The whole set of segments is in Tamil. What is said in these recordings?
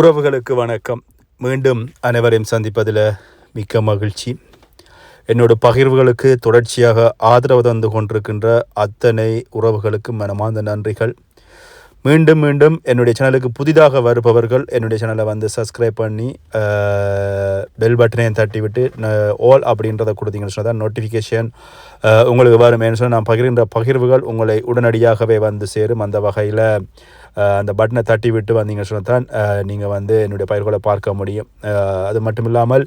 உறவுகளுக்கு வணக்கம். மீண்டும் அனைவரையும் சந்திப்பதில் மிக்க மகிழ்ச்சி. என்னோட பகிர்வுகளுக்கு தொடர்ச்சியாக ஆதரவு தந்து கொண்டிருக்கின்ற அத்தனை உறவுகளுக்கும் மனமார்ந்த நன்றிகள். மீண்டும் மீண்டும் என்னுடைய சேனலுக்கு புதிதாக வருபவர்கள் என்னுடைய சேனலை வந்து சப்ஸ்கிரைப் பண்ணி பெல் பட்டனையும் தட்டி விட்டு ஆல் அப்படின்றத கொடுத்தீங்கன்னு சொன்னால் தான் நோட்டிஃபிகேஷன் உங்களுக்கு வரும். சொன்னால் நான் பகிர்கின்ற பகிர்வுகள் உங்களை உடனடியாகவே வந்து சேரும். அந்த வகையில் அந்த பட்டனை தட்டி விட்டு வந்தீங்கன்னு சொன்னால் தான் நீங்கள் வந்து என்னுடைய பயிர்களை பார்க்க முடியும். அது மட்டும் இல்லாமல்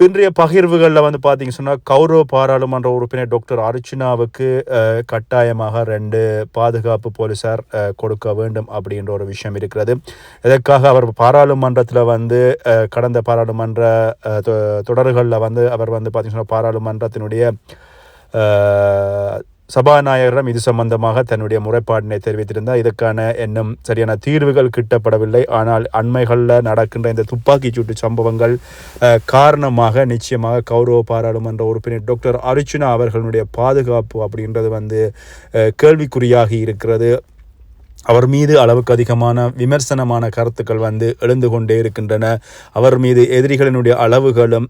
இன்றைய பகிர்வுகளில் வந்து பார்த்தீங்க சொன்னால் கௌரவ பாராளுமன்ற உறுப்பினர் டாக்டர் அர்ச்சனாவுக்கு கட்டாயமாக ரெண்டு பாதுகாப்பு போலீசார் கொடுக்க வேண்டும் அப்படின்ற ஒரு விஷயம் இருக்கிறது. இதற்காக அவர் பாராளுமன்றத்தில் வந்து கடந்த பாராளுமன்ற தொ- தொடர்களில் வந்து அவர் வந்து பார்த்திங்க சொன்னால் பாராளுமன்றத்தினுடைய சபாநாயகரிடம் இது சம்பந்தமாக தன்னுடைய முறைப்பாட்டினை தெரிவித்திருந்தார். இதற்கான இன்னும் சரியான தீர்வுகள் கிட்டப்படவில்லை. ஆனால் அண்மைகளில் நடக்கின்ற இந்த துப்பாக்கிச் சூட்டு சம்பவங்கள் காரணமாக நிச்சயமாக கௌரவ பாராளுமன்ற உறுப்பினர் டாக்டர் அர்ச்சுனா அவர்களுடைய பாதுகாப்பு அப்படின்றது வந்து கேள்விக்குறியாகி இருக்கிறது. அவர் மீது அளவுக்கு அதிகமான விமர்சனமான கருத்துக்கள் வந்து எழுந்து கொண்டே இருக்கின்றன. அவர் மீது எதிரிகளினுடைய அளவுகளும்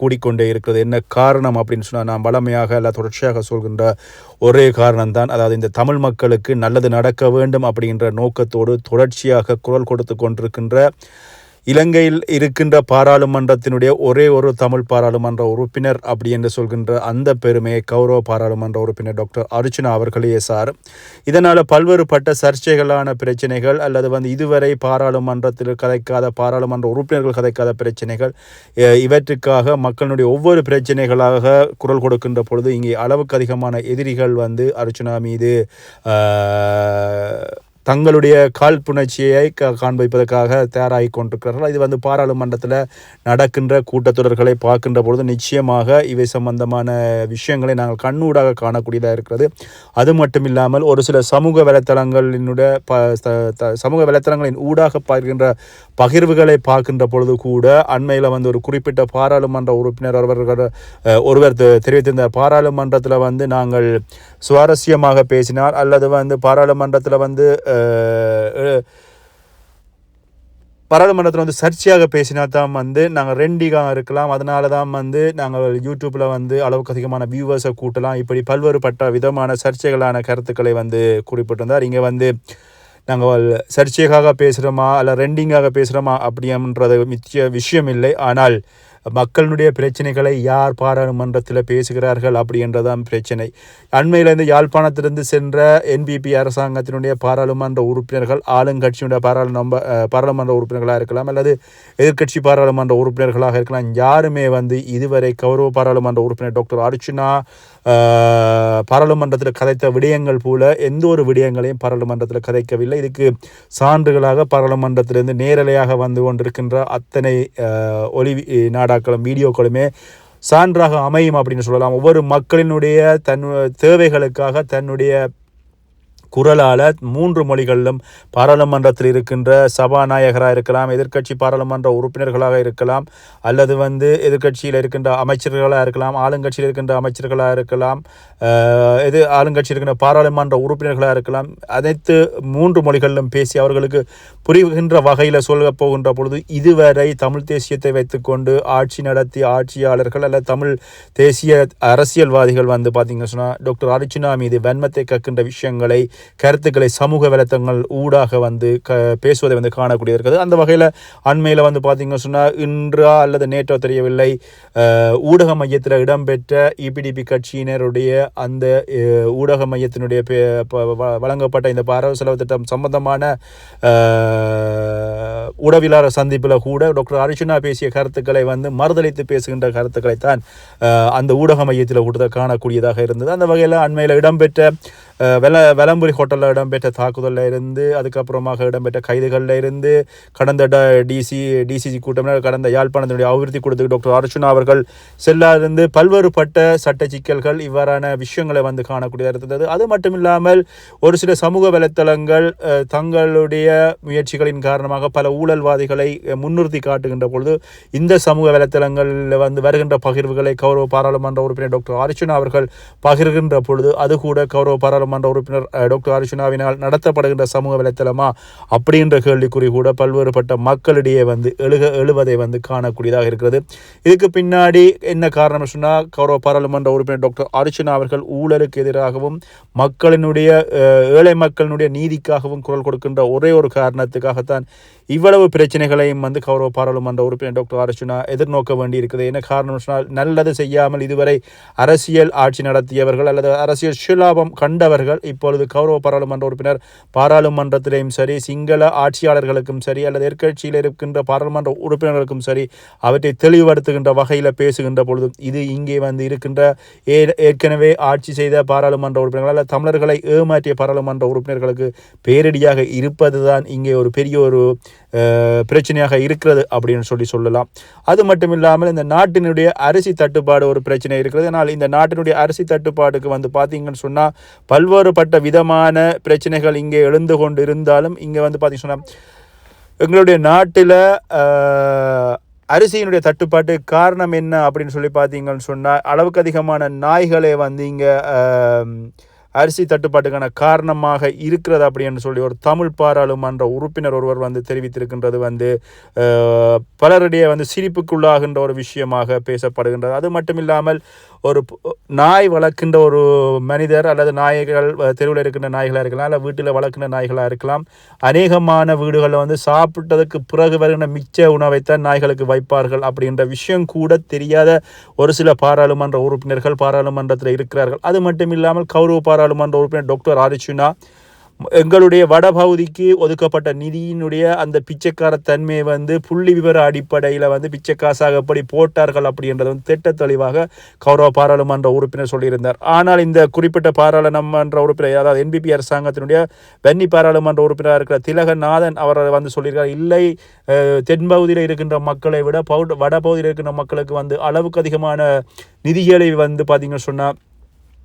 கூடிக்கொண்டே இருக்கிறது. என்ன காரணம் அப்படின்னு சொன்னால் நான் வளமையாக அல்ல தொடர்ச்சியாக சொல்கின்ற ஒரே காரணம்தான். அதாவது இந்த தமிழ் மக்களுக்கு நல்லது நடக்க வேண்டும் அப்படின்ற நோக்கத்தோடு தொடர்ச்சியாக குரல் கொடுத்து கொண்டிருக்கின்ற இலங்கையில் இருக்கின்ற பாராளுமன்றத்தினுடைய ஒரே ஒரு தமிழ் பாராளுமன்ற உறுப்பினர் அப்படி என்று சொல்கின்ற அந்த பெருமையை கௌரவ பாராளுமன்ற உறுப்பினர் டாக்டர் அர்ச்சனா அவர்களே சார். இதனால் பல்வேறுபட்ட சர்ச்சைகளான பிரச்சனைகள் அல்லது வந்து இதுவரை பாராளுமன்றத்தில் கதைக்காத பாராளுமன்ற உறுப்பினர்கள் கதைக்காத பிரச்சனைகள் இவற்றுக்காக மக்களுடைய ஒவ்வொரு பிரச்சனைகளாக குரல் கொடுக்கின்ற பொழுது இங்கே அளவுக்கு அதிகமான எதிரிகள் வந்து அர்ச்சுனா மீது தங்களுடைய காழ்ப்புணர்ச்சியை காண்பிப்பதற்காக தயாராகி கொண்டிருக்கிறார்கள். இது வந்து பாராளுமன்றத்தில் நடக்கின்ற கூட்டத்தொடர்களை பார்க்கின்ற பொழுது நிச்சயமாக இவை சம்பந்தமான விஷயங்களை நாங்கள் கண்ணூடாக காணக்கூடியதாக இருக்கிறது. அது மட்டும் இல்லாமல் ஒரு சில சமூக வலைத்தளங்களினுடைய ப த- சமூக வலைத்தளங்களின் ஊடாக பார்க்கின்ற பகிர்வுகளை பார்க்கின்ற பொழுது கூட அண்மையில் வந்து ஒரு குறிப்பிட்ட பாராளுமன்ற உறுப்பினர் அவர்கள் ஒருவர் தெரிவித்திருந்தார். பாராளுமன்றத்தில் வந்து நாங்கள் சுவாரஸ்யமாக பேசினார் அல்லது வந்து பாராளுமன்றத்தில் வந்து பாராளுமன்றத்தில் வந்து சர்ச்சையாக பேசினா தான் வந்து நாங்கள் ரெண்டிகாக இருக்கலாம். அதனால தான் வந்து நாங்கள் யூடியூப்பில் வந்து அளவுக்கு அதிகமான வியூவர்ஸை கூட்டலாம். இப்படி பல்வேறுபட்ட விதமான சர்ச்சைகளான கருத்துக்களை வந்து குறிப்பிட்டிருந்தார். இங்கே வந்து நாங்கள் சர்ச்சைக்காக பேசுகிறோமா அல்ல ரெண்டிங்காக பேசுகிறோமா அப்படின்றது மிச்ச விஷயம் இல்லை. ஆனால் மக்களுடைய பிரச்சனைகளை யார் பாராளுமன்றத்தில் பேசுகிறார்கள் அப்படின்றதான் பிரச்சனை. அண்மையிலிருந்து யாழ்ப்பாணத்திலிருந்து சென்ற என்பிபி அரசாங்கத்தினுடைய பாராளுமன்ற உறுப்பினர்கள் ஆளுங்கட்சியினுடைய பாராளுமன்ற பாராளுமன்ற உறுப்பினர்களாக இருக்கலாம் அல்லது எதிர்க்கட்சி பாராளுமன்ற உறுப்பினர்களாக இருக்கலாம். யாருமே வந்து இதுவரை கௌரவ பாராளுமன்ற உறுப்பினர் டாக்டர் அர்ச்சுனா பாராளுமன்றத்தில் கதைத்த விடயங்கள் போல எந்த ஒரு விடயங்களையும் பாராளுமன்றத்தில் கதைக்கவில்லை. இதுக்கு சான்றுகளாக பாராளுமன்றத்திலிருந்து நேரலையாக வந்து கொண்டிருக்கின்ற அத்தனை ஒளி நாட கேமராக்களும் வீடியோக்களுமே சான்றாக அமையும் அப்படின்னு சொல்லலாம். ஒவ்வொரு மக்களினுடைய தன் தேவைகளுக்காக தன்னுடைய குரலால் மூன்று மொழிகளிலும் பாராளுமன்றத்தில் இருக்கின்ற சபாநாயகராக இருக்கலாம் எதிர்க்கட்சி பாராளுமன்ற உறுப்பினர்களாக இருக்கலாம் அல்லது வந்து எதிர்க்கட்சியில் இருக்கின்ற அமைச்சர்களாக இருக்கலாம் ஆளுங்கட்சியில் இருக்கின்ற அமைச்சர்களாக இருக்கலாம் எது ஆளுங்கட்சியில் இருக்கின்ற பாராளுமன்ற உறுப்பினர்களாக இருக்கலாம். அனைத்து மூன்று மொழிகளிலும் பேசி அவர்களுக்கு புரிகின்ற வகையில் சொல்ல போகின்ற பொழுது இதுவரை தமிழ் தேசியத்தை வைத்துக்கொண்டு ஆட்சி நடத்தி ஆட்சியாளர்கள் அல்லது தமிழ் தேசிய அரசியல்வாதிகள் வந்து பார்த்தீங்கன்னு சொன்னால் டாக்டர் அர்ச்சுனா மீது வன்மத்தை கக்கின்ற விஷயங்களை கருத்துக்களை சமூக வலைத்தளங்கள் ஊடாக வந்து க பேசுவதை வந்து காணக்கூடிய இருக்குது அந்த வகையில் அண்மையில் வந்து பார்த்தீங்கன்னு சொன்னால் இன்றா அல்லது நேற்றோ தெரியவில்லை ஊடக மையத்தில் இடம்பெற்ற இபிடிபி கட்சியினருடைய அந்த ஊடக மையத்தினுடைய பே- வ- வழங்கப்பட்ட இந்த பரவ செலவு திட்டம் சம்பந்தமான அஹ், சந்திப்பில் கூட டாக்டர் அர்ஜுனா பேசிய கருத்துக்களை வந்து மறுதளித்து பேசுகின்ற கருத்துக்களைத்தான் தான் அந்த ஊடக மையத்தில் கூட காணக்கூடியதாக இருந்தது. அந்த வகையில் அண்மையில் இடம்பெற்ற வெல வெலம்புரி ஹோட்டலில் இடம்பெற்ற தாக்குதலில் இருந்து அதுக்கப்புறமாக இடம்பெற்ற கைதுகளில் இருந்து கடந்த ட டிசி டிசிசி கூட்டம் கடந்த யாழ்ப்பாணத்தினுடைய அபிவிருத்தி கூட்டத்துக்கு டாக்டர் அர்ச்சுனா அவர்கள் செல்லாதிருந்து பல்வேறுபட்ட சட்ட சிக்கல்கள் இவ்வாறான விஷயங்களை வந்து காணக்கூடியதாக இருந்தது. அது மட்டும் இல்லாமல் ஒரு சில சமூக வலைத்தளங்கள் தங்களுடைய முயற்சிகளின் காரணமாக பல ஊழல்வாதிகளை முன்னிறுத்தி காட்டுகின்ற பொழுது இந்த சமூக வலைத்தளங்களில் வந்து வருகின்ற பகிர்வுகளை கௌரவ பாராளுமன்ற உறுப்பினர் டாக்டர் அர்ச்சுனா அவர்கள் பகிர்கின்ற பொழுது அது கூட கௌரவ பாராளுமன்ற உறுப்பினர் டாக்டர் அர்ஜுனாவினால் நடத்தப்படுகின்ற சமூக வலைத்தளமா? அப்படின்ற கேள்விக்குறி கூட பல்வேறுபட்ட மக்களிடையே வந்து எழுக எழுவதை வந்து காணக்கூடியதாக இருக்கிறது. இதுக்கு பின்னாடி என்ன காரணம் சொன்னால் கௌரவ பாராளுமன்ற உறுப்பினர் டாக்டர் அர்ச்சுனா அவர்கள் ஊழலுக்கு எதிராகவும் மக்களினுடைய ஏழை மக்களினுடைய நீதிக்காகவும் குரல் கொடுக்கின்ற ஒரே ஒரு காரணத்துக்காகத்தான் இவ்வளவு பிரச்சனைகளையும் வந்து கௌரவ பாராளுமன்ற உறுப்பினர் டாக்டர் அர்ச்சுனா எதிர்நோக்க வேண்டி இருக்குது என்ன காரணம் சொன்னால் நல்லது செய்யாமல் இதுவரை அரசியல் ஆட்சி நடத்தியவர்கள் அல்லது அரசியல் சுலாபம் கண்டவர்கள் இப்பொழுது கௌரவ பாராளுமன்ற உறுப்பினர் பாராளுமன்றத்திலேயும் சரி சிங்கள ஆட்சியாளர்களுக்கும் சரி அல்லது எதிர்கட்சியில் இருக்கின்ற பாராளுமன்ற உறுப்பினர்களுக்கும் சரி அவற்றை தெளிவுபடுத்துகின்ற வகையில் பேசுகின்ற பொழுது இது இங்கே வந்து இருக்கின்ற ஏ- ஏற்கனவே ஆட்சி செய்த பாராளுமன்ற உறுப்பினர்கள் அல்ல தமிழர்களை ஏமாற்றிய பாராளுமன்ற உறுப்பினர்களுக்கு பேரடியாக இருப்பதுதான் இங்கே ஒரு பெரிய ஒரு பிரச்சனையாக இருக்கிறது அப்படின்னு சொல்லி சொல்லலாம். அது மட்டும் இல்லாமல் இந்த நாட்டினுடைய அரிசி தட்டுப்பாடு ஒரு பிரச்சனை இருக்கிறது. ஆனால் இந்த நாட்டினுடைய அரிசி தட்டுப்பாடுக்கு வந்து பார்த்தீங்கன்னு சொன்னால் பல்வேறுபட்ட விதமான பிரச்சனைகள் இங்கே எழுந்து கொண்டு இருந்தாலும் இங்கே வந்து பார்த்தீங்கன்னு சொன்னால் எங்களுடைய நாட்டில் அரிசியினுடைய தட்டுப்பாட்டு காரணம் என்ன அப்படின்னு சொல்லி பார்த்தீங்கன்னு சொன்னால் அளவுக்கு அதிகமான நாய்களே வந்து இங்கே அரிசி தட்டுப்பாட்டுக்கான காரணமாக இருக்கிறது அப்படின்னு சொல்லி ஒரு தமிழ் பாராளுமன்ற உறுப்பினர் ஒருவர் வந்து தெரிவித்திருக்கின்றது வந்து பலருடைய பலரிடையே வந்து சிரிப்புக்குள்ளாகின்ற ஒரு விஷயமாக பேசப்படுகின்றது. அது மட்டும் இல்லாமல் ஒரு நாய் வளர்க்கின்ற ஒரு மனிதர் அல்லது நாய்கள் தெருவில் இருக்கின்ற நாய்களாக இருக்கலாம் இல்லை வீட்டில் வளர்க்கின்ற நாய்களாக இருக்கலாம். அநேகமான வீடுகளில் வந்து சாப்பிட்டதுக்கு பிறகு வருகின்ற மிச்ச உணவைத்தான் நாய்களுக்கு வைப்பார்கள் அப்படின்ற விஷயம் கூட தெரியாத ஒரு சில பாராளுமன்ற உறுப்பினர்கள் பாராளுமன்றத்தில் இருக்கிறார்கள். அது மட்டும் இல்லாமல் கௌரவ பாராளுமன்ற உறுப்பினர் டாக்டர் ஆரிச்சுனா எங்களுடைய வடபகுதிக்கு ஒதுக்கப்பட்ட நிதியினுடைய அந்த பிச்சைக்கார தன்மையை வந்து புள்ளி விவர அடிப்படையில் வந்து பிச்சைக்காசாக எப்படி போட்டார்கள் அப்படின்றது வந்து திட்ட தெளிவாக கௌரவ பாராளுமன்ற உறுப்பினர் சொல்லியிருந்தார். ஆனால் இந்த குறிப்பிட்ட பாராளுமன்ற உறுப்பினர் அதாவது என்பிபி அரசாங்கத்தினுடைய வன்னி பாராளுமன்ற உறுப்பினராக இருக்கிற திலகநாதன் அவர் வந்து சொல்லியிருக்கார் இல்லை தென்பகுதியில் இருக்கின்ற மக்களை விட பவு வடபகுதியில் இருக்கின்ற மக்களுக்கு வந்து அளவுக்கு அதிகமான நிதிகளை வந்து பார்த்தீங்கன்னு சொன்னால்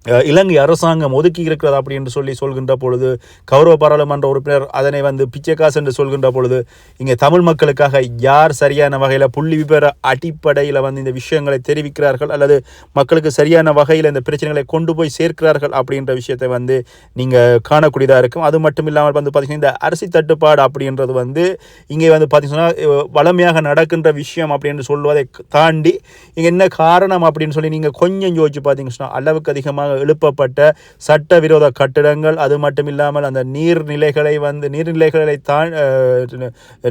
இலங்கை அரசாங்கம் ஒதுக்கி இருக்கிறது அப்படி என்று சொல்லி சொல்கின்ற பொழுது கௌரவ பாராளுமன்ற உறுப்பினர் அதனை வந்து பிச்சைக்காசு என்று சொல்கின்ற பொழுது இங்கே தமிழ் மக்களுக்காக யார் சரியான வகையில் புள்ளி விபர அடிப்படையில் வந்து இந்த விஷயங்களை தெரிவிக்கிறார்கள் அல்லது மக்களுக்கு சரியான வகையில் இந்த பிரச்சனைகளை கொண்டு போய் சேர்க்கிறார்கள் அப்படின்ற விஷயத்தை வந்து நீங்கள் காணக்கூடியதாக இருக்கும். அது மட்டும் இல்லாமல் வந்து பார்த்திங்கன்னா இந்த அரிசி தட்டுப்பாடு அப்படின்றது வந்து இங்கே வந்து பார்த்திங்கன்னா வளமையாக நடக்கின்ற விஷயம் அப்படின்னு சொல்வதை தாண்டி இங்கே என்ன காரணம் அப்படின்னு சொல்லி நீங்கள் கொஞ்சம் யோசிச்சு பார்த்தீங்கன்னா அளவுக்கு அதிகமாக எழுப்பப்பட்ட சட்டவிரோத கட்டிடங்கள் அது மட்டும் இல்லாமல் அந்த நீர்நிலைகளை வந்து நீர்நிலைகளை தான்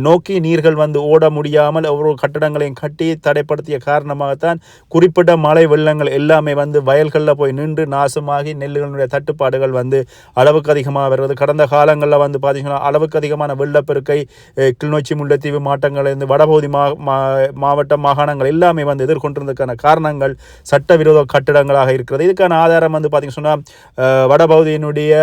நோக்கி நீர்கள் வந்து ஓட முடியாமல் ஒவ்வொரு கட்டடங்களையும் கட்டி தடைப்படுத்திய காரணமாகத்தான் குறிப்பிட்ட மழை வெள்ளங்கள் எல்லாமே வந்து வயல்களில் போய் நின்று நாசமாகி நெல்லுகளுடைய தட்டுப்பாடுகள் வந்து அளவுக்கு அதிகமாக வருவது. கடந்த காலங்களில் வந்து பார்த்தீங்கன்னா அளவுக்கு அதிகமான வெள்ளப்பெருக்கை கிளிநொச்சி முல்லைத்தீவு மாட்டங்களிலிருந்து வடபகுதி மா மா- மாவட்ட மாகாணங்கள் எல்லாமே வந்து எதிர்கொண்டிருந்ததுக்கான காரணங்கள் சட்டவிரோத கட்டிடங்களாக இருக்கிறது. இதுக்கான வந்து பார்த்தீங்கன்னா சொன்னால் வடபகுதியினுடைய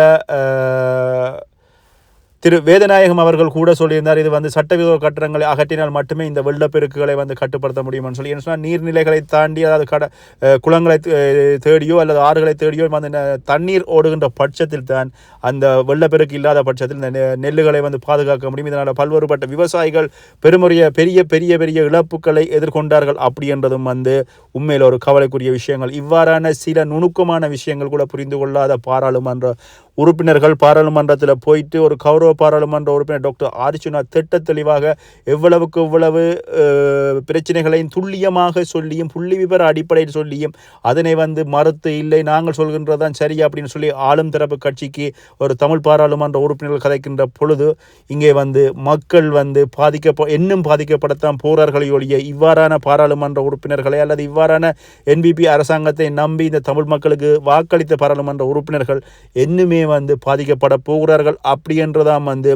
திரு வேதநாயகம் அவர்கள் கூட சொல்லியிருந்தார் இது வந்து சட்டவிரோத கட்டடங்களை அகற்றினால் மட்டுமே இந்த வெள்ளப்பெருக்குகளை வந்து கட்டுப்படுத்த முடியும்னு சொல்லி. என்ன சொன்னால் நீர்நிலைகளை தாண்டி அதாவது கட குளங்களை தே- தேடியோ அல்லது ஆறுகளை தேடியோ வந்து தண்ணீர் ஓடுகின்ற பட்சத்தில் தான் அந்த வெள்ளப்பெருக்கு இல்லாத பட்சத்தில் இந்த நெ- நெல்லுகளை வந்து பாதுகாக்க முடியும். இதனால் பல்வேறுபட்ட விவசாயிகள் பெருமுறைய பெரிய பெரிய பெரிய இழப்புகளை எதிர்கொண்டார்கள் அப்படி என்றதும் வந்து உண்மையில் ஒரு கவலைக்குரிய விஷயங்கள். இவ்வாறான சில நுணுக்கமான விஷயங்கள் கூட புரிந்து கொள்ளாத பாராளுமன்ற உறுப்பினர்கள் பாராளுமன்றத்தில் போயிட்டு ஒரு கௌரவ பாராளுமன்ற உறுப்பினர் டாக்டர் ஆர்ச்சுனா திட்ட தெளிவாக எவ்வளவுக்கு எவ்வளவு பிரச்சனைகளையும் துல்லியமாக சொல்லியும் புள்ளி விவர அடிப்படையில் சொல்லியும் அதனை வந்து மறுத்து இல்லை நாங்கள் சொல்கின்றதான் சரி அப்படின்னு சொல்லி ஆளும் தரப்பு கட்சிக்கு ஒரு தமிழ் பாராளுமன்ற உறுப்பினர்கள் கதைக்கின்ற பொழுது இங்கே வந்து மக்கள் வந்து பாதிக்க இன்னும் பாதிக்கப்படத்தான் போறார்களே ஒழிய இவ்வாறான பாராளுமன்ற உறுப்பினர்களை அல்லது இவ்வாறான என்பிபி அரசாங்கத்தை நம்பி இந்த தமிழ் மக்களுக்கு வாக்களித்த பாராளுமன்ற உறுப்பினர்கள் இன்னுமே வந்து பாதிக்கப்பட போகிறார்கள். அப்படி என்றுதான் வந்து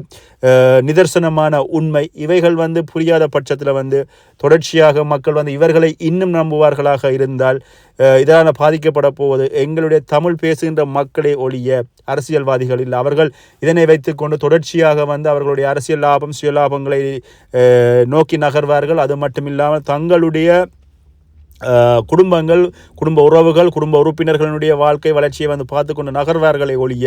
நிதர்சனமான உண்மை. இவைகள் வந்து புரியாத பட்சத்தில் வந்து தொடர்ச்சியாக மக்கள் வந்து இவர்களை இன்னும் நம்புவார்களாக இருந்தால் இதனால் பாதிக்கப்பட போவது எங்களுடைய தமிழ் பேசுகின்ற மக்களே ஒழிய அரசியல்வாதிகள் இல்லை. அவர்கள் இதனை வைத்துக்கொண்டு தொடர்ச்சியாக வந்து அவர்களுடைய அரசியல் லாபம் சுயலாபங்களை நோக்கி நகர்வார்கள். அது மட்டும் இல்லாமல் தங்களுடைய குடும்பங்கள் குடும்ப உறவுகள் குடும்ப உறுப்பினர்களுடைய வாழ்க்கை வளர்ச்சியை வந்து பார்த்து கொண்டு நகர்வார்களை ஒழிய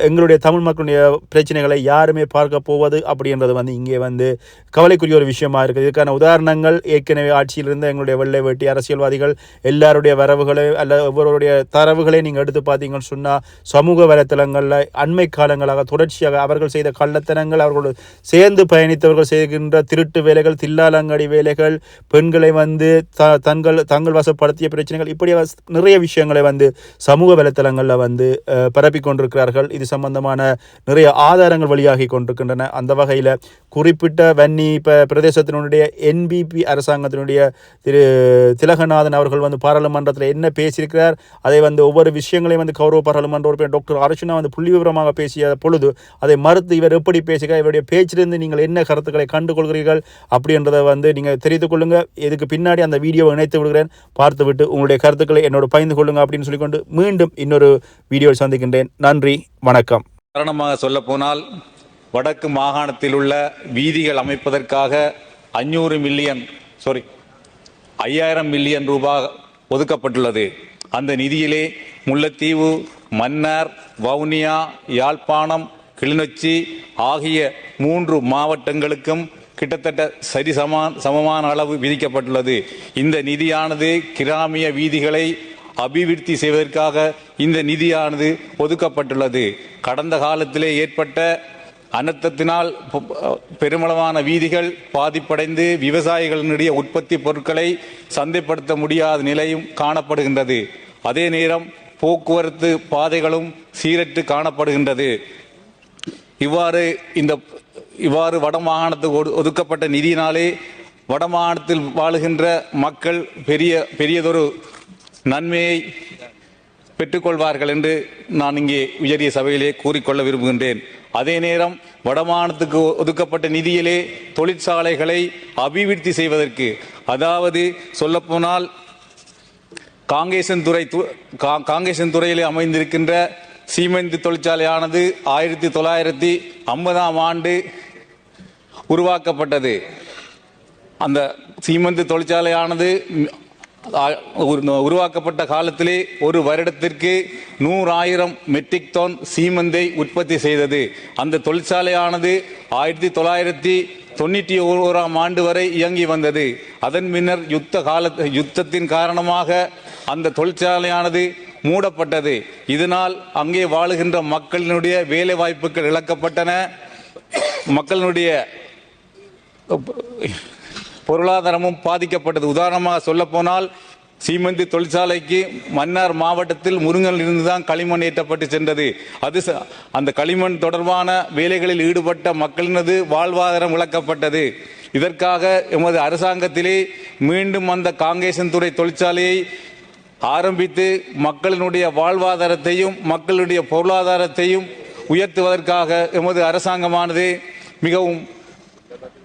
எங்களுடைய தமிழ் மக்களுடைய பிரச்சனைகளை யாருமே பார்க்க போவது அப்படின்றது வந்து இங்கே வந்து கவலைக்குரிய ஒரு விஷயமா இருக்குது. இதுக்கான உதாரணங்கள் ஏற்கனவே ஆட்சியில் இருந்த எங்களுடைய வெள்ளை வேட்டி அரசியல்வாதிகள் எல்லாருடைய வரவுகளை அல்ல ஒவ்வொருடைய தரவுகளை நீங்கள் எடுத்து பார்த்தீங்கன்னு சொன்னால் சமூக வலைத்தளங்களில் அண்மை காலங்களாக தொடர்ச்சியாக அவர்கள் செய்த கள்ளத்தனங்கள் அவர்களோடு சேர்ந்து பயணித்தவர்கள் செய்கின்ற திருட்டு வேலைகள் தில்லாலங்கடி வேலைகள் பெண்களை வந்து த தங்கள் தங்கள் வசப்படுத்திய பிரச்சனைகள் இப்படி நிறைய விஷயங்களை வந்து சமூக வலைத்தளங்களில் வந்து பரப்பி கொண்டிருக்கிறார்கள். இது சம்பந்தமான நிறைய ஆதாரங்கள் வெளியாகி கொண்டிருக்கின்றன. அந்த வகையில் குறிப்பிட்ட வன்னி இப்போ பிரதேசத்தினுடைய என்பிபி அரசாங்கத்தினுடைய திரு திலகநாதன் அவர்கள் வந்து பாராளுமன்றத்தில் என்ன பேசியிருக்கிறார் அதை வந்து ஒவ்வொரு விஷயங்களையும் வந்து கௌரவ பாராளுமன்ற உறுப்பினர் டாக்டர் அர்ச்சுனா வந்து புள்ளி விவரமாக பேசிய பொழுது அதை மறுத்து இவர் எப்படி பேசுகிறார் இவருடைய பேச்சிலிருந்து நீங்கள் என்ன கருத்துக்களை கண்டுகொள்கிறீர்கள் அப்படின்றத வந்து நீங்கள் தெரிந்து கொள்ளுங்கள் இதுக்கு பின்னாடி அந்த வீடியோவை இணைத்து விடுகிறேன். பார்த்துவிட்டு உங்களுடைய கருத்துக்களை என்னோட பகிர்ந்து கொள்ளுங்க அப்படின்னு சொல்லிக்கொண்டு மீண்டும் இன்னொரு வீடியோவில் சந்திக்கின்றேன். நன்றி வணக்கம். காரணமாக சொல்ல போனால் வடக்கு மாகாணத்தில் உள்ள வீதிகள் அமைப்பதற்காக அஞ்சூறு மில்லியன் சாரி ஐயாயிரம் மில்லியன் ரூபாய் ஒதுக்கப்பட்டுள்ளது. அந்த நிதியிலே முல்லைத்தீவு மன்னார் வவுனியா யாழ்ப்பாணம் கிளிநொச்சி ஆகிய மூன்று மாவட்டங்களுக்கும் கிட்டத்தட்ட சரி சமமான அளவு விதிக்கப்பட்டுள்ளது. இந்த நிதியானது கிராமிய வீதிகளை அபிவிருத்தி செய்வதற்காக இந்த நிதியானது ஒதுக்கப்பட்டுள்ளது. கடந்த காலத்திலே ஏற்பட்ட அனர்த்தத்தினால் பெருமளவான வீதிகள் பாதிப்படைந்து விவசாயிகளினுடைய உற்பத்தி பொருட்களை சந்தைப்படுத்த முடியாத நிலையும் காணப்படுகின்றது. அதே நேரம் போக்குவரத்து பாதைகளும் சீரற்று காணப்படுகின்றது. இவ்வாறு இந்த இவ்வாறு வடமாகாணத்துக்கு ஒடு- ஒதுக்கப்பட்ட நிதியினாலே வடமாகாணத்தில் வாழுகின்ற மக்கள் பெரிய பெரியதொரு நன்மையை பெற்றுக்கொள்வார்கள் என்று நான் இங்கே உயரிய சபையிலே கூறிக்கொள்ள விரும்புகின்றேன். அதே நேரம் வடமாகாணத்துக்கு ஒதுக்கப்பட்ட நிதியிலே தொழிற்சாலைகளை அபிவிருத்தி செய்வதற்கு அதாவது சொல்லப்போனால் காங்கேசன்துறை து- கா- காங்கேசன்துறையிலே அமைந்திருக்கின்ற சீமெந்து தொழிற்சாலையானது ஆயிரத்தி தொள்ளாயிரத்தி ஐம்பதாம் ஆண்டு உருவாக்கப்பட்டது. அந்த சீமெந்து தொழிற்சாலையானது உருவாக்கப்பட்ட காலத்திலே ஒரு வருடத்திற்கு நூறாயிரம் மெட்ரிக் டன் சீமெந்தை உற்பத்தி செய்தது. அந்த தொழிற்சாலையானது ஆயிரத்தி தொள்ளாயிரத்தி தொண்ணூற்றி ஓராம் ஆண்டு வரை இயங்கி வந்தது. அதன் பின்னர் யுத்த கால யுத்தத்தின் காரணமாக அந்த தொழிற்சாலையானது மூடப்பட்டது. இதனால் அங்கே வாழுகின்ற மக்களினுடைய வேலை வாய்ப்புகள் இழக்கப்பட்டன. மக்களினுடைய பொருளாதாரமும் பாதிக்கப்பட்டது. உதாரணமாக சொல்லப்போனால் சீமந்தி தொழிற்சாலைக்கு மன்னார் மாவட்டத்தில் முருங்கல் இருந்து தான் களிமண் ஏற்றப்பட்டு சென்றது. அது ச- அந்த களிமண் தொடர்பான வேலைகளில் ஈடுபட்ட மக்களினது வாழ்வாதாரம் இழக்கப்பட்டது. இதற்காக எமது அரசாங்கத்திலே மீண்டும் அந்த காங்கேசன்துறை தொழிற்சாலையை ஆரம்பித்து மக்களினுடைய வாழ்வாதாரத்தையும் மக்களுடைய பொருளாதாரத்தையும் உயர்த்துவதற்காக எமது அரசாங்கமானது மிகவும்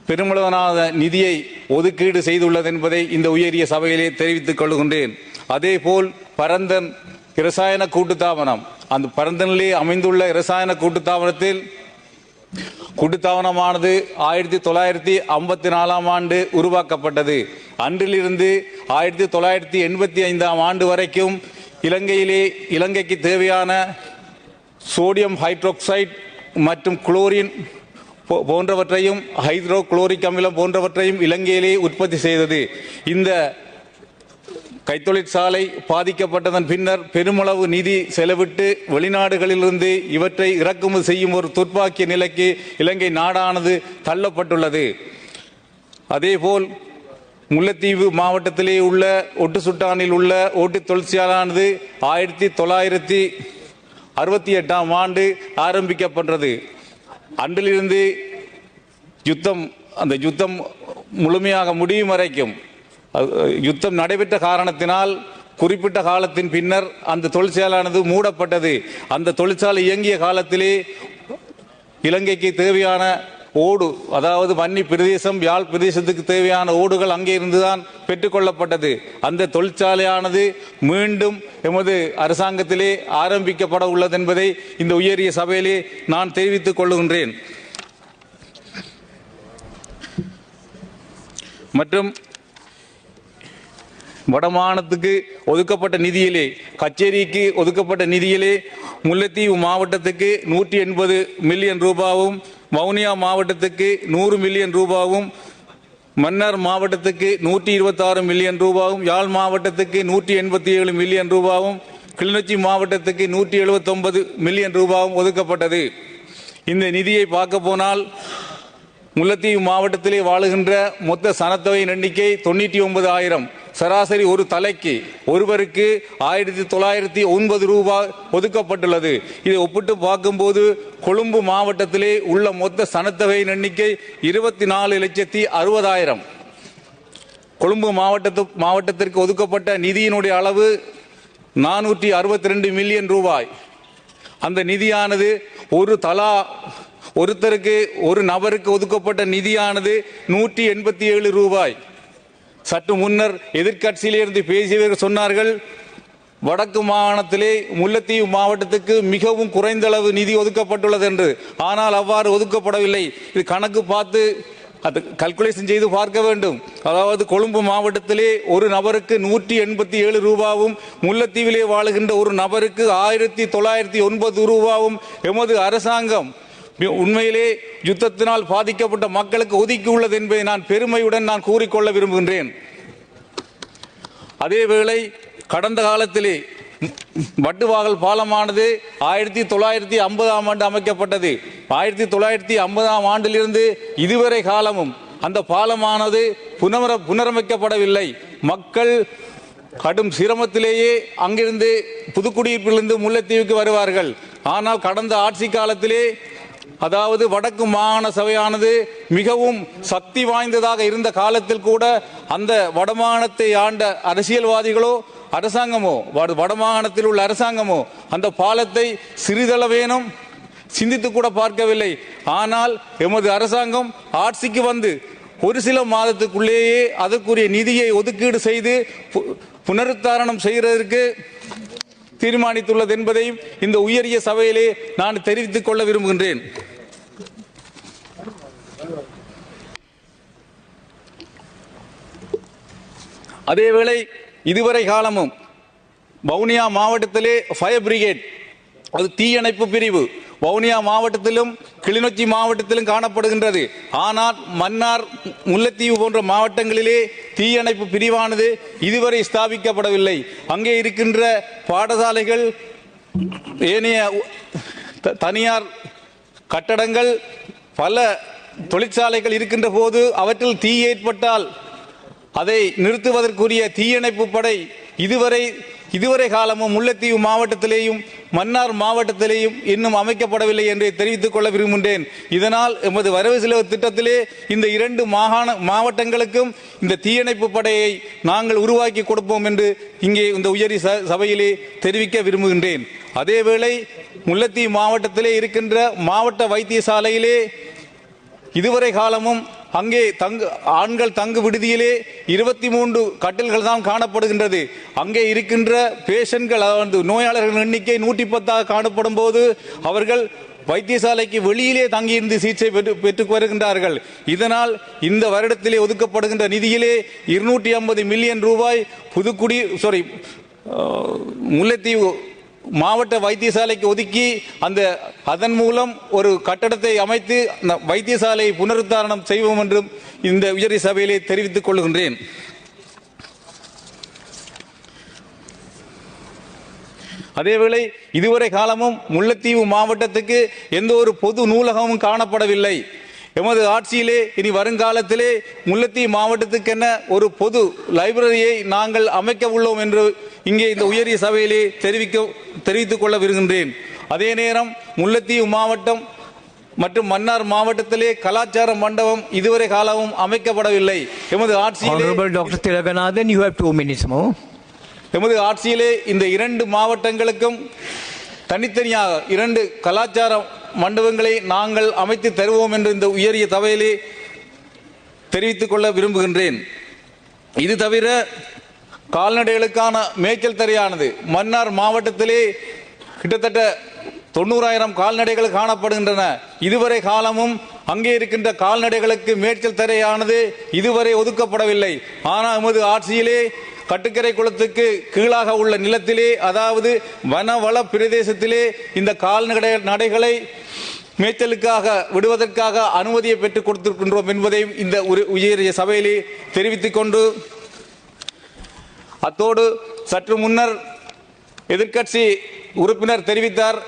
பெருமளவான நிதியை ஒதுக்கீடு செய்துள்ளது என்பதை இந்த உயரிய சபையிலே தெரிவித்துக் கொள்கின்றேன். அதேபோல் பரந்தன் இரசாயன கூட்டுத்தாபனம் அந்த பரந்தனிலே அமைந்துள்ள இரசாயன கூட்டுத்தாபனத்தில் கூட்டுத்தாபனமானது ஆயிரத்தி தொள்ளாயிரத்தி ஐம்பத்தி நாலாம் ஆண்டு உருவாக்கப்பட்டது. அன்றிலிருந்து ஆயிரத்தி தொள்ளாயிரத்தி எண்பத்தி ஐந்தாம் ஆண்டு வரைக்கும் இலங்கையிலே இலங்கைக்கு தேவையான சோடியம் ஹைட்ரோக்சைட் மற்றும் குளோரின் போ- போன்றவற்றையும் ஹைட்ரோ குளோரிக் அமிலம் போன்றவற்றையும் இலங்கையிலே உற்பத்தி செய்தது. இந்த கைத்தொழிற்சாலை பாதிக்கப்பட்டதன் பின்னர் பெருமளவு நிதி செலவிட்டு வெளிநாடுகளிலிருந்து இவற்றை இறக்குமதி செய்யும் ஒரு துர்ப்பாக்கிய நிலைக்கு இலங்கை நாடானது தள்ளப்பட்டுள்ளது. அதேபோல் முல்லைத்தீவு மாவட்டத்திலே உள்ள ஒட்டு சுட்டானில் உள்ள ஓட்டு தொழிற்சாலானது ஆயிரத்தி தொள்ளாயிரத்தி அறுபத்தி எட்டாம் ஆண்டு ஆரம்பிக்கப்பட்டது. அன்றிலிருந்து யுத்தம் அந்த யுத்தம் முழுமையாக முடியும் வரைக்கும் யுத்தம் நடைபெற்ற காரணத்தினால் குறிப்பிட்ட காலத்தின் பின்னர் அந்த தொழிற்சாலையானது மூடப்பட்டது. அந்த தொழிற்சாலை இயங்கிய காலத்திலே இலங்கைக்கு தேவையான ஓடு அதாவது வன்னி பிரதேசம் யாழ் பிரதேசத்துக்கு தேவையான ஓடுகள் அங்கே இருந்துதான் பெற்றுக்கொள்ளப்பட்டது அந்த தொழிற்சாலையானது மீண்டும் எமது அரசாங்கத்திலே ஆரம்பிக்கப்பட உள்ளது என்பதை இந்த உயரிய சபையிலே நான் தெரிவித்துக் கொள்ளுகின்றேன். மற்றும் வடமாகாணத்துக்கு ஒதுக்கப்பட்ட நிதியிலே கச்சேரிக்கு ஒதுக்கப்பட்ட நிதியிலே முல்லைத்தீவு மாவட்டத்துக்கு நூற்றி எண்பது மில்லியன் ரூபாவும் வவுனியா மாவட்டத்துக்கு நூறு மில்லியன் ரூபாவும் மன்னார் மாவட்டத்துக்கு நூற்றி இருபத்தாறு மில்லியன் ரூபாவும் யாழ் மாவட்டத்துக்கு நூற்றி எண்பத்தி ஏழு மில்லியன் ரூபாவும் கிளிநொச்சி மாவட்டத்துக்கு நூற்றி எழுபத்தொன்பது மில்லியன் ரூபாவும் ஒதுக்கப்பட்டது. இந்த நிதியை பார்க்க போனால் முல்லைத்தீவு மாவட்டத்திலே வாழுகின்ற மொத்த சனத்தொகையின் எண்ணிக்கை தொண்ணூற்றி ஒன்பது ஆயிரம். சராசரி ஒரு தலைக்கு ஒருவருக்கு ஆயிரத்தி தொள்ளாயிரத்தி ஒன்பது ரூபாய் ஒதுக்கப்பட்டுள்ளது. இதை ஒப்பிட்டு பார்க்கும்போது கொழும்பு மாவட்டத்திலே உள்ள மொத்த சனத்தொகையின் எண்ணிக்கை இருபத்தி நாலு லட்சத்தி அறுபதாயிரம். கொழும்பு மாவட்டத்து மாவட்டத்திற்கு ஒதுக்கப்பட்ட நிதியினுடைய அளவு நானூற்றி அறுபத்தி ரெண்டு மில்லியன் ரூபாய். அந்த நிதியானது ஒரு தலா ஒருத்தருக்கு ஒரு நபருக்கு ஒதுக்கப்பட்ட நிதியானது நூற்றி எண்பத்தி ஏழு ரூபாய். சற்று முன்னர் எதிர்கட்சியிலிருந்து பேசியவர்கள் சொன்னார்கள் வடக்கு மாகாணத்திலே முல்லைத்தீவு மாவட்டத்துக்கு மிகவும் குறைந்த அளவு நிதி ஒதுக்கப்பட்டுள்ளது என்று. ஆனால் அவ்வாறு ஒதுக்கப்படவில்லை. இது கணக்கு பார்த்து அது கல்குலேஷன் செய்து பார்க்க வேண்டும். அதாவது கொழும்பு மாவட்டத்திலே ஒரு நபருக்கு நூற்றி எண்பத்தி ஏழு ரூபாவும் முல்லைத்தீவிலே வாழுகின்ற ஒரு நபருக்கு ஆயிரத்தி தொள்ளாயிரத்தி ஒன்பது ரூபாவும் எமது அரசாங்கம் உண்மையிலே யுத்தத்தினால் பாதிக்கப்பட்ட மக்களுக்கு ஒதுக்கி உள்ளது என்பதை நான் பெருமையுடன் நான் கூறிக்கொள்ள விரும்புகின்றேன். அதேவேளை கடந்த காலத்திலே வட்டுவாகல் பாலமானது ஆயிரத்தி தொள்ளாயிரத்தி ஐம்பதாம் ஆண்டு அமைக்கப்பட்டது. ஆயிரத்தி தொள்ளாயிரத்தி ஐம்பதாம் ஆண்டிலிருந்து இதுவரை காலமும் அந்த பாலமானது புனர புனரமைக்கப்படவில்லை. மக்கள் கடும் சிரமத்திலேயே அங்கிருந்து புதுக்குடியிருப்பிலிருந்து முல்லைத்தீவுக்கு வருவார்கள். ஆனால் கடந்த ஆட்சி காலத்திலே அதாவது வடக்கு மாகாண சபையானது மிகவும் சக்தி வாய்ந்ததாக இருந்த காலத்தில் கூட அந்த வடமாகாணத்தை ஆண்ட அரசியல்வாதிகளோ அரசாங்கமோ வடமாகாணத்தில் உள்ள அரசாங்கமோ அந்த பாலத்தை சிறிதளவேனும் சிந்தித்து கூட பார்க்கவில்லை. ஆனால் எமது அரசாங்கம் ஆட்சிக்கு வந்து ஒரு சில மாதத்துக்குள்ளேயே அதற்குரிய நிதியை ஒதுக்கீடு செய்து பு- புனருத்தாரணம் செய்கிறதற்கு தீர்மானித்துள்ளது என்பதையும் இந்த உயரிய சபையிலே நான் தெரிவித்துக் கொள்ள விரும்புகின்றேன். அதேவேளை இதுவரை காலமும் வவுனியா மாவட்டத்திலே ஃபயர் பிரிகேட் அது தீயணைப்பு பிரிவு வவுனியா மாவட்டத்திலும் கிளிநொச்சி மாவட்டத்திலும் காணப்படுகின்றது. ஆனால் மன்னார் முல்லைத்தீவு போன்ற மாவட்டங்களிலே தீயணைப்பு பிரிவானது இதுவரை ஸ்தாபிக்கப்படவில்லை. அங்கே இருக்கின்ற பாடசாலைகள் ஏனைய த- தனியார் கட்டடங்கள் பல தொழிற்சாலைகள் இருக்கின்ற போது அவற்றில் தீ ஏற்பட்டால் அதை நிறுத்துவதற்குரிய தீயணைப்பு படை இதுவரை இதுவரை காலமும் முல்லைத்தீவு மாவட்டத்திலேயும் மன்னார் மாவட்டத்திலேயும் இன்னும் அமைக்கப்படவில்லை என்று தெரிவித்துக் கொள்ள விரும்புகின்றேன். இதனால் எமது வரவு செலவு திட்டத்திலே இந்த இரண்டு மாகாண மாவட்டங்களுக்கும் இந்த தீயணைப்பு படையை நாங்கள் உருவாக்கி கொடுப்போம் என்று இங்கே இந்த உயரி ச- சபையிலே தெரிவிக்க விரும்புகின்றேன். அதேவேளை முல்லைத்தீவு மாவட்டத்திலே இருக்கின்ற மாவட்ட வைத்தியசாலையிலே இதுவரை காலமும் அங்கே தங்கு ஆண்கள் தங்கு விடுதியிலே இருபத்தி மூன்று கட்டில்கள் தான் காணப்படுகின்றது. அங்கே இருக்கின்ற பேஷண்ட்கள் அதாவது நோயாளர்கள் எண்ணிக்கை நூற்றி பத்தாக காணப்படும் போது அவர்கள் வைத்தியசாலைக்கு வெளியிலே தங்கியிருந்து சிகிச்சை பெற்று பெற்றுக் வருகின்றார்கள். இதனால் இந்த வருடத்திலே ஒதுக்கப்படுகின்ற நிதியிலே இருநூற்றி ஐம்பது மில்லியன் ரூபாய் புதுக்குடி சாரி முல்லைத்தீவு மாவட்ட வைத்தியசாலைக்கு ஒதுக்கி அந்த அதன் மூலம் ஒரு கட்டடத்தை அமைத்து அந்த வைத்தியசாலையை புனருத்தாரணம் செய்வோம் என்றும் இந்த உயரிய சபையிலே தெரிவித்துக் கொள்கின்றேன். அதேவேளை இதுவரை காலமும் முல்லைத்தீவு மாவட்டத்துக்கு எந்த ஒரு பொது நூலகமும் காணப்படவில்லை. எமது ஆட்சியிலே இனி வருங்காலத்திலே முல்லைத்தீவு மாவட்டத்துக்கென ஒரு பொது லைப்ரரியை நாங்கள் அமைக்க உள்ளோம் என்று இங்கே இந்த உயரிய சபையிலே தெரிவிக்க தெரிவித்துக் கொள்ள விரும்புகின்றேன் அதே நேரம் முல்லைத்தீவு மாவட்டம் மற்றும் மன்னார் மாவட்டத்திலே கலாச்சார மண்டபம் இதுவரை காலமும் அமைக்கப்படவில்லை எமது ஆட்சியிலே. Tiraganathan, you have two minutes more. எமது ஆட்சியிலே இந்த இரண்டு மாவட்டங்களுக்கும் தனித்தனியாக இரண்டு கலாச்சார மண்டபங்களை நாங்கள் அமைத்து தருவோம் என்று இந்த உயரிய தவையிலே தெரிவித்துக் கொள்ள விரும்புகின்றேன். இது தவிர கால்நடைகளுக்கான மேய்ச்சல் தரையானது மன்னார் மாவட்டத்திலே கிட்டத்தட்ட தொண்ணூறாயிரம் கால்நடைகள் காணப்படுகின்றன. இதுவரை காலமும் அங்கே இருக்கின்ற கால்நடைகளுக்கு மேய்ச்சல் தரையானது இதுவரை ஒதுக்கப்படவில்லை. ஆனால் எமது ஆட்சியிலே கட்டுக்கரை குளத்துக்கு கீழாக உள்ள நிலத்திலே அதாவது வனவள பிரதேசத்திலே இந்த கால்நடை நடைகளை மேய்ச்சலுக்காக விடுவதற்காக அனுமதியை பெற்றுக் கொடுத்திருக்கின்றோம் என்பதையும் இந்த உயரிய சபையிலே தெரிவித்துக் கொண்டு அத்தோடு சற்று முன்னர் எதிர்க்கட்சி உறுப்பினர் தெரிவித்தார்.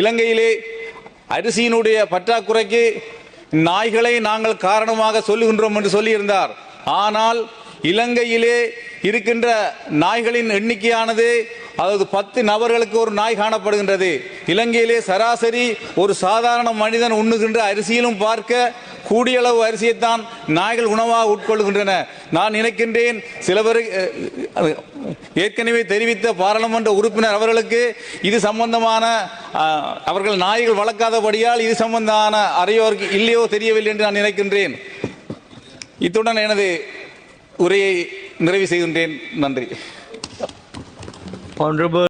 இலங்கையிலே அரிசியினுடைய பற்றாக்குறைக்கு நாய்களை நாங்கள் காரணமாக சொல்லுகின்றோம் என்று சொல்லியிருந்தார். ஆனால் இலங்கையிலே இருக்கின்ற நாய்களின் எண்ணிக்கையானது அதாவது பத்து நபர்களுக்கு ஒரு நாய் காணப்படுகின்றது. இலங்கையிலே சராசரி ஒரு சாதாரண மனிதன் உண்ணுகின்ற அரிசியிலும் பார்க்க கூடிய அளவு அரிசியைத்தான் நாய்கள் உணவாக உட்கொள்கின்றன. நான் நினைக்கின்றேன் சில பேர் ஏற்கனவே தெரிவித்த பாராளுமன்ற உறுப்பினர் அவர்களுக்கு இது சம்பந்தமான அவர்கள் நாய்கள் வளர்க்காதபடியால் இது சம்பந்தமான அறையோருக்கு இல்லையோ தெரியவில்லை என்று நான் நினைக்கின்றேன். இத்துடன் எனது உரையை நிறைவு செய்கின்றேன். நன்றி.